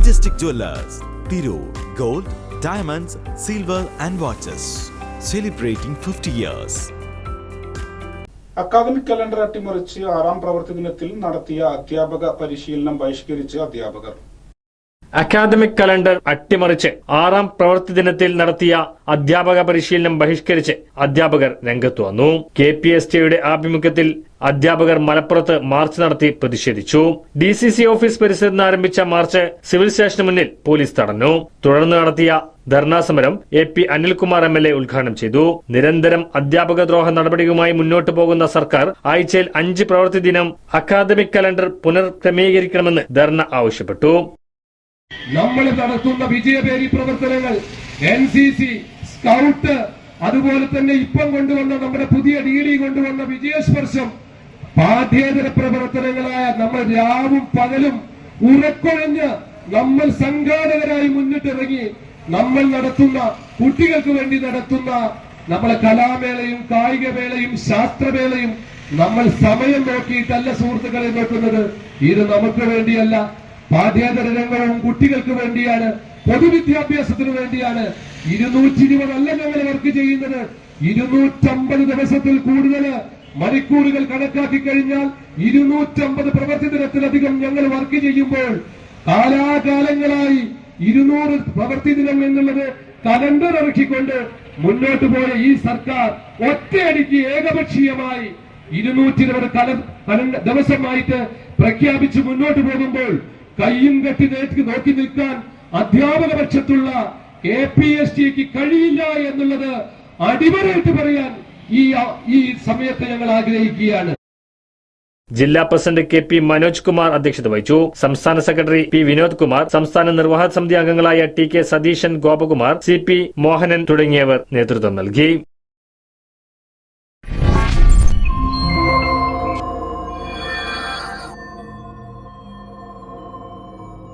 Majestic Jewelers, Thiru, Gold, Diamonds, Silver and Watches. Celebrating 50 years. Academic calendar അട്ടിമറിച്ച് ആറാം പ്രവൃത്തി ദിനത്തിൽ നടത്തിയ അധ്യാപക പരിശീലനം ബഹിഷ്കരിച്ച് അധ്യാപകർ അക്കാദമിക് കലണ്ടർ അട്ടിമറിച്ച് ആറാം പ്രവൃത്തി ദിനത്തിൽ നടത്തിയ അധ്യാപക പരിശീലനം ബഹിഷ്കരിച്ച് അധ്യാപകർ രംഗത്തു വന്നു. കെ പി എസ് ടിയുടെ ആഭിമുഖ്യത്തിൽ അധ്യാപകർ മലപ്പുറത്ത് മാർച്ച് നടത്തി പ്രതിഷേധിച്ചു. ഡി സി സി ഓഫീസ് പരിസരത്ത് ആരംഭിച്ച മാർച്ച് സിവിൽ സ്റ്റേഷന് മുന്നിൽ പോലീസ് തടഞ്ഞു. തുടർന്ന് നടത്തിയ ധർണാ സമരം A P Anilkumar M L A ഉദ്ഘാടനം ചെയ്തു. നിരന്തരം അധ്യാപക ദ്രോഹ നടപടിയുമായി മുന്നോട്ടു പോകുന്ന സർക്കാർ ആഴ്ചയിൽ അഞ്ച് പ്രവൃത്തി ദിനം അക്കാദമിക് കലണ്ടർ പുനർക്രമീകരിക്കണമെന്ന് ധർണ ആവശ്യപ്പെട്ടു. നമ്മൾ നടത്തുന്ന വിജയപേരി പ്രവർത്തനങ്ങൾ എൻ സി സി സ്കൗട്ട് അതുപോലെ തന്നെ ഇപ്പം കൊണ്ടുവന്ന നമ്മുടെ പുതിയ ഡി ഡി കൊണ്ടുവന്ന വിജയസ്പർശം പാഠ്യേതര പ്രവർത്തനങ്ങളായ നമ്മൾ രാവും പകലും ഉറക്കൊഴഞ്ഞ് നമ്മൾ സംഘാടകരായി മുന്നിട്ടിറങ്ങി നമ്മൾ നടത്തുന്ന കുട്ടികൾക്ക് വേണ്ടി നടത്തുന്ന നമ്മളെ കലാമേളയും കായികമേളയും ശാസ്ത്രമേളയും നമ്മൾ സമയം നോക്കിയിട്ടല്ല സുഹൃത്തുക്കളെ നോക്കുന്നത്. ഇത് നമുക്ക് വേണ്ടിയല്ല. പാഠ്യേതര രംഗവും കുട്ടികൾക്ക് വേണ്ടിയാണ് പൊതുവിദ്യാഭ്യാസത്തിന് വേണ്ടിയാണ് ഇരുന്നൂറ്റി ഇരുപതല്ല ഞങ്ങൾ വർക്ക് ചെയ്യുന്നത്. ഇരുന്നൂറ്റമ്പത് ദിവസത്തിൽ കൂടുതൽ മണിക്കൂറുകൾ കണക്കാക്കി കഴിഞ്ഞാൽ ഇരുന്നൂറ്റമ്പത് പ്രവൃത്തി ദിനത്തിലധികം ഞങ്ങൾ വർക്ക് ചെയ്യുമ്പോൾ കാലാകാലങ്ങളായി ഇരുന്നൂറ് പ്രവൃത്തി ദിനം എന്നുള്ളത് കലണ്ടർ ഇറക്കിക്കൊണ്ട് മുന്നോട്ട് പോയ ഈ സർക്കാർ ഒറ്റയടിക്ക് ഏകപക്ഷീയമായി ഇരുന്നൂറ്റി ഇരുപത് ദിവസമായിട്ട് പ്രഖ്യാപിച്ച് മുന്നോട്ട് പോകുമ്പോൾ കയ്യും കെട്ടി നേട്ടി നോക്കി നിൽക്കാൻ അധ്യാപക പക്ഷത്തുള്ള കെ പി എസ് ടിക്ക് കഴിയില്ല എന്നുള്ളത് അടിവരയിട്ട് പറയാൻ ഈ ഈ സമയത്ത് ഞങ്ങൾ ആഗ്രഹിക്കുകയാണ്. ജില്ലാ president K P Manoj Kumar അധ്യക്ഷത വഹിച്ചു. സംസ്ഥാന സെക്രട്ടറി പി വിനോദ് കുമാർ സംസ്ഥാന നിർവാഹക സമിതി അംഗങ്ങളായ T K Satheesan Gopakumar C P Mohanan തുടങ്ങിയവർ നേതൃത്വം നൽകി.